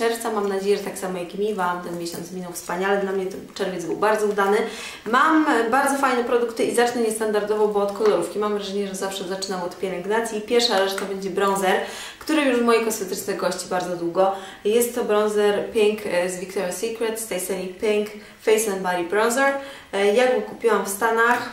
czerwca. Mam nadzieję, że tak samo jak mi Wam ten miesiąc minął wspaniale. Dla mnie czerwiec był bardzo udany. Mam bardzo fajne produkty i zacznę niestandardowo, bo od kolorówki. Mam wrażenie, że zawsze zaczynam od pielęgnacji. Pierwsza rzecz to będzie bronzer, który już w mojej kosmetyczce gości bardzo długo. Jest to bronzer Pink e, z Victoria's Secret z tej serii Pink Face and Body Bronzer. E, Ja go kupiłam w Stanach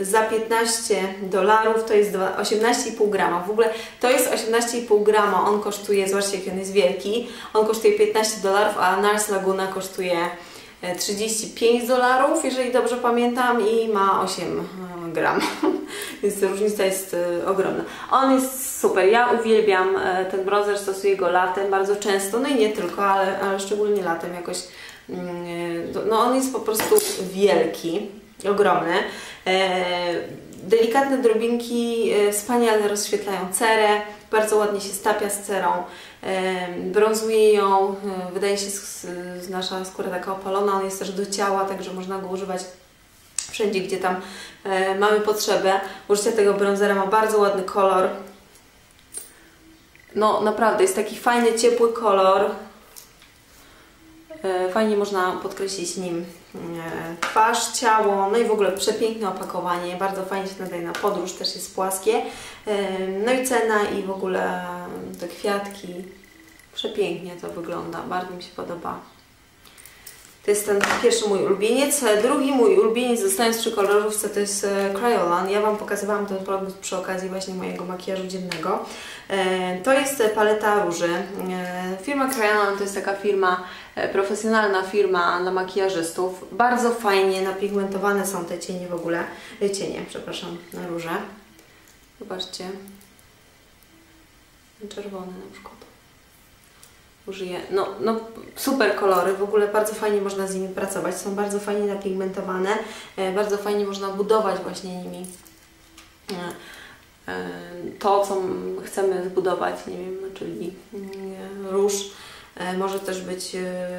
za 15 dolarów, to jest dwa- 18,5 grama. W ogóle to jest 18,5 grama, on kosztuje, zobaczcie jak on jest wielki, on kosztuje 15 dolarów, a Nars Laguna kosztuje e, 35 dolarów, jeżeli dobrze pamiętam, i ma 8 e, gram. Więc różnica jest e, ogromna. On jest super, ja uwielbiam e, ten bronzer, stosuję go latem bardzo często, no i nie tylko, ale, ale szczególnie latem jakoś. mm, e, No on jest po prostu wielki, ogromny. E, Delikatne drobinki e, wspaniale rozświetlają cerę, bardzo ładnie się stapia z cerą, e, brązuje ją, wydaje się nasza skóra taka opalona, on jest też do ciała, także można go używać wszędzie, gdzie tam mamy potrzebę. Użycie tego bronzera ma bardzo ładny kolor. No naprawdę, jest taki fajny, ciepły kolor. Fajnie można podkreślić nim twarz, ciało, no i w ogóle przepiękne opakowanie, bardzo fajnie się nadaje na podróż, też jest płaskie. No i cena i w ogóle te kwiatki, przepięknie to wygląda, bardzo mi się podoba. To jest ten pierwszy mój ulubieniec. Drugi mój ulubieniec, zostając przy kolorówce, to jest e, Kryolan. Ja Wam pokazywałam ten produkt przy okazji właśnie mojego makijażu dziennego. E, To jest e, paleta róży. Firma Kryolan to jest taka firma, profesjonalna firma dla makijażystów. Bardzo fajnie napigmentowane są te cienie w ogóle. Cienie, przepraszam, na róże. Zobaczcie. Czerwony na przykład użyję. No, no super kolory, w ogóle bardzo fajnie można z nimi pracować. Są bardzo fajnie napigmentowane, e, bardzo fajnie można budować właśnie nimi e, e, to, co chcemy zbudować, nie wiem, czyli mm, róż. Może też być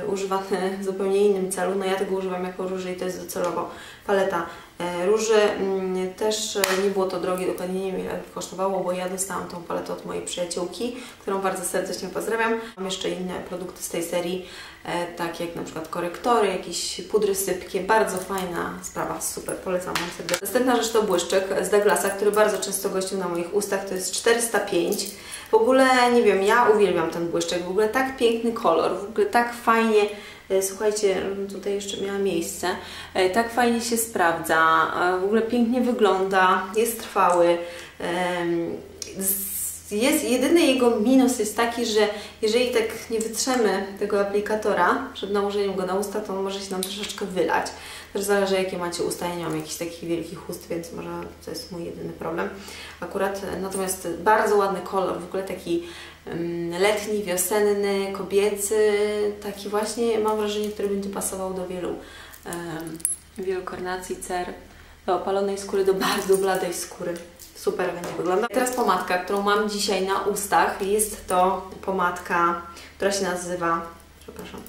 używany w zupełnie innym celu. No ja tego używam jako róży i to jest docelowo paleta róży. Mm, Też e, nie było to drogie, dokładnie nie wiem ile kosztowało, bo ja dostałam tą paletę od mojej przyjaciółki, którą bardzo serdecznie pozdrawiam. Mam jeszcze inne produkty z tej serii, e, tak jak na przykład korektory, jakieś pudry sypkie. Bardzo fajna sprawa, super, polecam Wam serdecznie. Następna rzecz to błyszczyk z Douglasa, który bardzo często gościł na moich ustach, to jest 405. W ogóle, nie wiem, ja uwielbiam ten błyszczyk, w ogóle tak piękny kolor, w ogóle tak fajnie, e, słuchajcie, tutaj jeszcze miała miejsce, e, tak fajnie się sprawdza, e, w ogóle pięknie wygląda, jest trwały. Jest, jedyny jego minus jest taki, że jeżeli tak nie wytrzemy tego aplikatora przed nałożeniem go na usta, to może się nam troszeczkę wylać. Też zależy jakie macie usta, ja mam jakichś takich wielkich ust, więc może to jest mój jedyny problem. Akurat, natomiast bardzo ładny kolor, w ogóle taki em, letni, wiosenny, kobiecy, taki właśnie mam wrażenie, który będzie pasował do wielu, wielu karnacji, cer, do opalonej skóry, do bardzo bladej skóry. Super będzie wyglądał. Teraz pomadka, którą mam dzisiaj na ustach. Jest to pomadka, która się nazywa, przepraszam,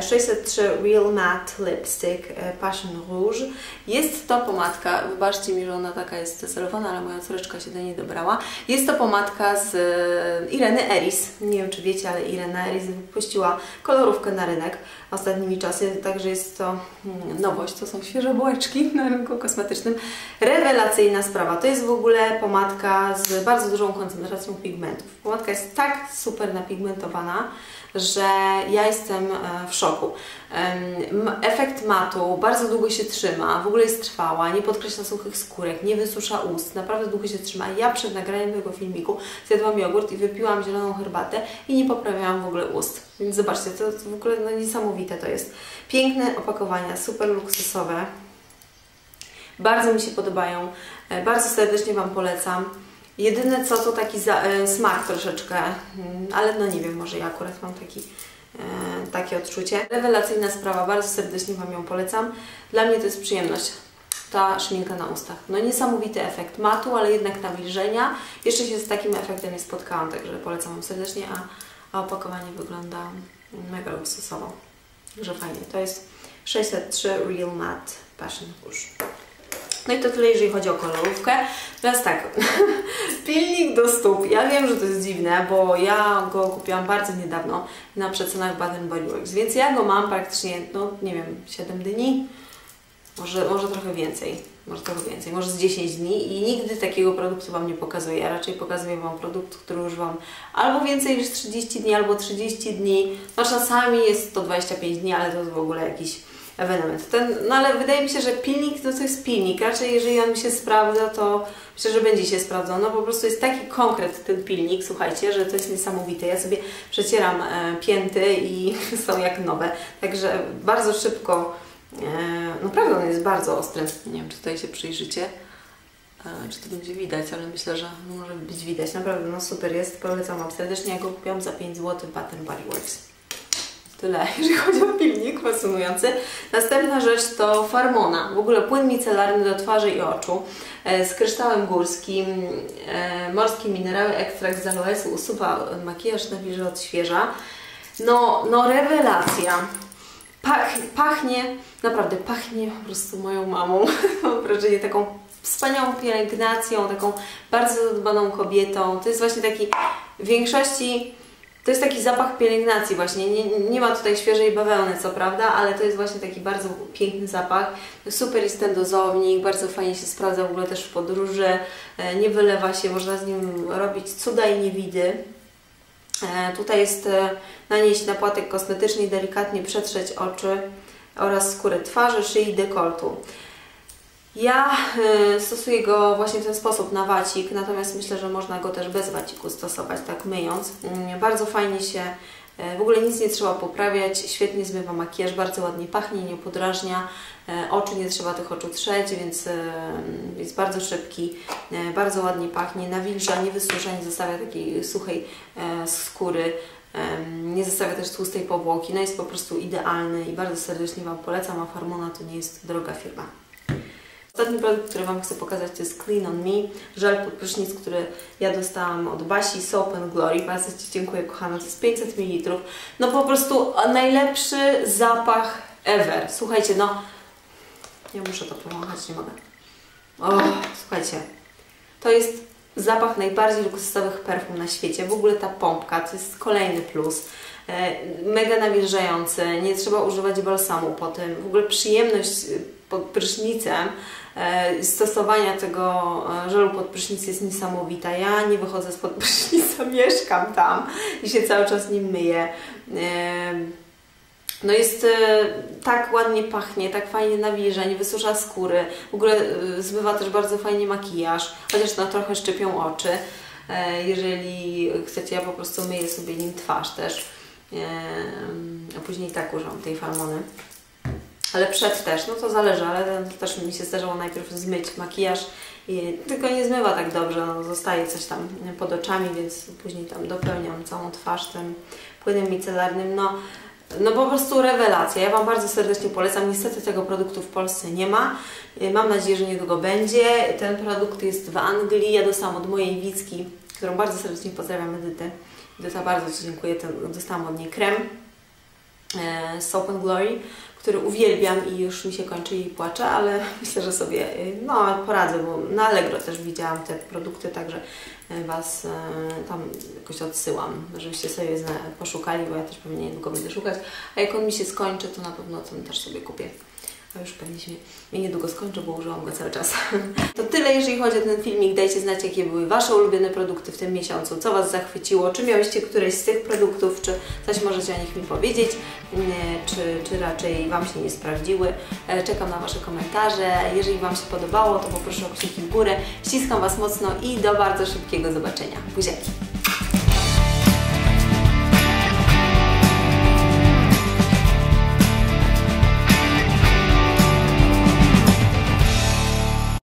603 Real Matte Lipstick e, Passion Rouge. Jest to pomadka, wybaczcie mi, że ona taka jest celowana, ale moja córeczka się do niej dobrała. Jest to pomadka z e, Ireny Eris. Nie wiem, czy wiecie, ale Irena Eris wypuściła kolorówkę na rynek ostatnimi czasy, także jest to mm, nowość. To są świeże bułeczki na rynku kosmetycznym. Rewelacyjna sprawa. To jest w ogóle pomadka z bardzo dużą koncentracją pigmentów. Pomadka jest tak super napigmentowana, że ja jestem e, w szoku. Efekt matu bardzo długo się trzyma, w ogóle jest trwała, nie podkreśla suchych skórek, nie wysusza ust, naprawdę długo się trzyma. Ja przed nagraniem tego filmiku zjadłam jogurt i wypiłam zieloną herbatę i nie poprawiałam w ogóle ust. Więc zobaczcie, to, to w ogóle no, niesamowite to jest. Piękne opakowania, super luksusowe. Bardzo mi się podobają, e, bardzo serdecznie Wam polecam. Jedyne co to taki za, e, smak troszeczkę, mm, ale no nie wiem, może ja akurat mam taki, e, takie odczucie. Rewelacyjna sprawa, bardzo serdecznie Wam ją polecam. Dla mnie to jest przyjemność, ta szminka na ustach. No niesamowity efekt matu, ale jednak nawilżenia. Jeszcze się z takim efektem nie spotkałam, także polecam Wam serdecznie, a, a opakowanie wygląda mega luksusowo. Także fajnie. To jest 603 Real Matte Passion Rouge. No i to tyle, jeżeli chodzi o kolorówkę. Teraz tak, pilnik do stóp. Ja wiem, że to jest dziwne, bo ja go kupiłam bardzo niedawno na przecenach Bath Body Works, więc ja go mam praktycznie, no nie wiem, 7 dni, może, może trochę więcej, może trochę więcej, może z 10 dni i nigdy takiego produktu Wam nie pokazuję. Ja raczej pokazuję Wam produkt, który używam albo więcej niż 30 dni, albo 30 dni. No czasami jest to 25 dni, ale to jest w ogóle jakiś ewenement. Ten, no ale wydaje mi się, że pilnik to, to jest pilnik. Raczej jeżeli on mi się sprawdza, to myślę, że będzie się sprawdzał. No po prostu jest taki konkret ten pilnik, słuchajcie, że to jest niesamowite. Ja sobie przecieram e, pięty i są jak nowe. Także bardzo szybko, e, naprawdę on jest bardzo ostry. Nie wiem, czy tutaj się przyjrzycie. E, czy to będzie widać, ale myślę, że może być widać. Naprawdę, no super jest. Polecam Wam serdecznie. Ja go kupiłam za 5 zł w Body Works. Tyle, jeżeli chodzi o pilnik, fascynujący. Następna rzecz to Farmona. W ogóle płyn micelarny do twarzy i oczu e, z kryształem górskim, e, morskie minerały, ekstrakt z aloesu, usuwa makijaż, nawilża, odświeża. No, no rewelacja. Pach, pachnie, naprawdę pachnie po prostu moją mamą. Mam wrażenie taką wspaniałą pielęgnacją, taką bardzo zadbaną kobietą. To jest właśnie taki w większości to jest taki zapach pielęgnacji właśnie. Nie, nie ma tutaj świeżej bawełny, co prawda, ale to jest właśnie taki bardzo piękny zapach. Super jest ten dozownik, bardzo fajnie się sprawdza w ogóle też w podróży. E, nie wylewa się, można z nim robić cuda i niewidy. E, tutaj jest e, nanieść na płatek kosmetyczny i delikatnie przetrzeć oczy oraz skórę twarzy, szyi i dekoltu. Ja y, stosuję go właśnie w ten sposób na wacik, natomiast myślę, że można go też bez waciku stosować, tak myjąc. Y, bardzo fajnie się, y, w ogóle nic nie trzeba poprawiać, świetnie zmywa makijaż, bardzo ładnie pachnie, nie podrażnia, y, oczu nie trzeba tych oczu trzeć, więc y, jest bardzo szybki, bardzo ładnie pachnie, nawilża, nie wysusza, nie zostawia takiej suchej skóry. Nie zostawia też tłustej powłoki, no jest po prostu idealny i bardzo serdecznie Wam polecam, a Farmona to nie jest droga firma. Ostatni produkt, który Wam chcę pokazać, to jest Clean On Me, żel pod prysznic, który ja dostałam od Basi, Soap and Glory. Bardzo Ci dziękuję, kochana, to jest 500 ml. No po prostu najlepszy zapach ever. Słuchajcie, no, ja muszę to pomachać, nie mogę. O, słuchajcie, to jest zapach najbardziej luksusowych perfum na świecie. W ogóle ta pompka to jest kolejny plus. E, mega nawilżający, nie trzeba używać balsamu po tym. W ogóle przyjemność pod prysznicem e, stosowania tego e, żelu pod prysznic jest niesamowita. Ja nie wychodzę spod prysznica, mieszkam tam i się cały czas nim myję. E, no jest tak ładnie pachnie, tak fajnie nawilża, nie wysusza skóry. W ogóle zmywa też bardzo fajnie makijaż, chociaż no trochę szczypią oczy. Jeżeli chcecie, ja po prostu myję sobie nim twarz też. A później tak używam tej farmony. Ale przed też, no to zależy, ale też mi się zdarzyło najpierw zmyć makijaż, i tylko nie zmywa tak dobrze, no, zostaje coś tam pod oczami, więc później tam dopełniam całą twarz tym płynem micelarnym. No, no po prostu rewelacja. Ja Wam bardzo serdecznie polecam. Niestety tego produktu w Polsce nie ma. Mam nadzieję, że niedługo będzie. Ten produkt jest w Anglii. Ja dostałam od mojej Wicki, którą bardzo serdecznie pozdrawiam, Edyty. Edyta, bardzo Ci dziękuję. dostałam od niej krem Soap and Glory który uwielbiam i już mi się kończy i płaczę, ale myślę, że sobie y, no, poradzę, bo na Allegro też widziałam te produkty, także y, Was tam jakoś odsyłam, żebyście sobie poszukali, bo ja też pewnie niedługo będę szukać, a jak on mi się skończy, to na pewno ten też sobie kupię. A już się mnie niedługo skończę, bo użyłam go cały czas. To tyle, jeżeli chodzi o ten filmik. Dajcie znać, jakie były Wasze ulubione produkty w tym miesiącu, co Was zachwyciło, czy miałyście któreś z tych produktów, czy coś możecie o nich mi powiedzieć, czy, czy raczej Wam się nie sprawdziły. E, czekam na Wasze komentarze. Jeżeli Wam się podobało, to poproszę o kciuki w górę. Ściskam Was mocno i do bardzo szybkiego zobaczenia. Buziaki!